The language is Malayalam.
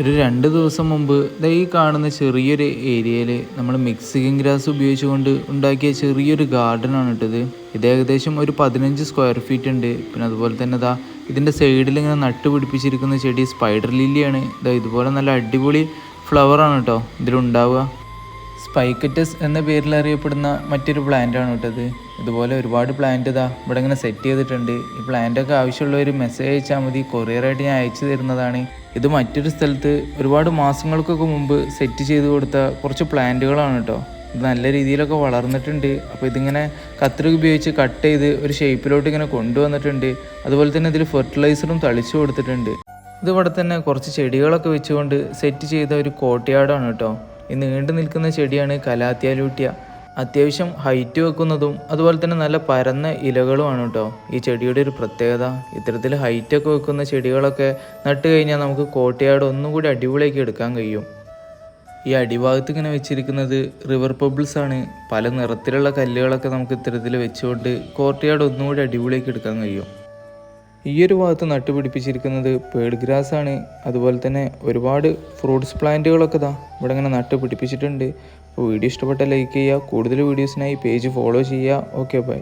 ഒരു രണ്ട് ദിവസം മുമ്പ് ദാ ഈ കാണുന്ന ചെറിയൊരു ഏരിയയിൽ നമ്മൾ മെക്സിക്കൻ ഗ്രാസ് ഉപയോഗിച്ചുകൊണ്ട് ഉണ്ടാക്കിയ ചെറിയൊരു ഗാർഡനാണ് ഇട്ടത് ഇത്. ഏകദേശം ഒരു പതിനഞ്ച് സ്ക്വയർ ഫീറ്റ് ഉണ്ട്. പിന്നെ അതുപോലെ തന്നെ ദാ ഇതിന്റെ സൈഡിൽ ഇങ്ങനെ നട്ട് പിടിപ്പിച്ചിരിക്കുന്ന ചെടി സ്പൈഡർ ലില്ലിയാണ്. ഇതാ ഇതുപോലെ നല്ല അടിപൊളി ഫ്ലവറാണ് കേട്ടോ ഇതിലുണ്ടാവുക. സ്പൈക്കറ്റസ് എന്ന പേരിൽ അറിയപ്പെടുന്ന മറ്റൊരു പ്ലാന്റ് ആണ് കേട്ടത് ഇതുപോലെ ഒരുപാട് പ്ലാന്റ് ഇതാ ഇവിടെ ഇങ്ങനെ സെറ്റ് ചെയ്തിട്ടുണ്ട്. ഈ പ്ലാന്റൊക്കെ ആവശ്യമുള്ള ഒരു മെസ്സേജ് അയച്ചാൽ മതി. കൊറിയറായിട്ട് ഞാൻ അയച്ചു തരുന്നതാണ്. ഇത് മറ്റൊരു സ്ഥലത്ത് ഒരുപാട് മാസങ്ങൾക്കൊക്കെ മുമ്പ് സെറ്റ് ചെയ്ത് കൊടുത്ത കുറച്ച് പ്ലാന്റുകളാണ് കേട്ടോ. ഇത് നല്ല രീതിയിലൊക്കെ വളർന്നിട്ടുണ്ട്. അപ്പോൾ ഇതിങ്ങനെ കത്രിക ഉപയോഗിച്ച് കട്ട് ചെയ്ത് ഒരു ഷേപ്പിലോട്ട് ഇങ്ങനെ കൊണ്ടുവന്നിട്ടുണ്ട്. അതുപോലെ തന്നെ ഇതിൽ ഫെർട്ടിലൈസറും തളിച്ചു കൊടുത്തിട്ടുണ്ട്. ഇതിവിടെ തന്നെ കുറച്ച് ചെടികളൊക്കെ വെച്ചുകൊണ്ട് സെറ്റ് ചെയ്ത ഒരു കോട്ടയാടാണ് കേട്ടോ. നീണ്ടു നിൽക്കുന്ന ചെടിയാണ് കലാത്യാലൂട്ടിയ അത്യാവശ്യം ഹൈറ്റ് വെക്കുന്നതും അതുപോലെ തന്നെ നല്ല പരന്ന ഇലകളുമാണ് കേട്ടോ ഈ ചെടിയുടെ ഒരു പ്രത്യേകത. ഇത്തരത്തിൽ ഹൈറ്റൊക്കെ വെക്കുന്ന ചെടികളൊക്കെ നട്ട് കഴിഞ്ഞാൽ നമുക്ക് കോട്ടയാട് ഒന്നും കൂടി അടിപൊളിയാക്കി എടുക്കാൻ കഴിയും. ഈ അടിഭാഗത്ത് ഇങ്ങനെ വെച്ചിരിക്കുന്നത് റിവർ പബിൾസ് ആണ്. പല നിറത്തിലുള്ള കല്ലുകളൊക്കെ നമുക്ക് ഇത്തരത്തിൽ വെച്ചുകൊണ്ട് കോട്ടയാട് ഒന്നുകൂടി അടിപൊളിയാക്കി എടുക്കാൻ കഴിയും. ഈ ഒരു ഭാഗത്ത് നട്ടുപിടിപ്പിച്ചിരിക്കുന്നത് പേഡ് ഗ്രാസ് ആണ് അതുപോലെ തന്നെ ഒരുപാട് ഫ്രൂട്ട്സ് പ്ലാന്റുകളൊക്കെ ഇതാ ഇവിടെ ഇങ്ങനെ നട്ട് പിടിപ്പിച്ചിട്ടുണ്ട് അപ്പോൾ വീഡിയോ ഇഷ്ടപ്പെട്ട ലൈക്ക് ചെയ്യുക കൂടുതൽ വീഡിയോസിനായി പേജ് ഫോളോ ചെയ്യുക. Okay bye.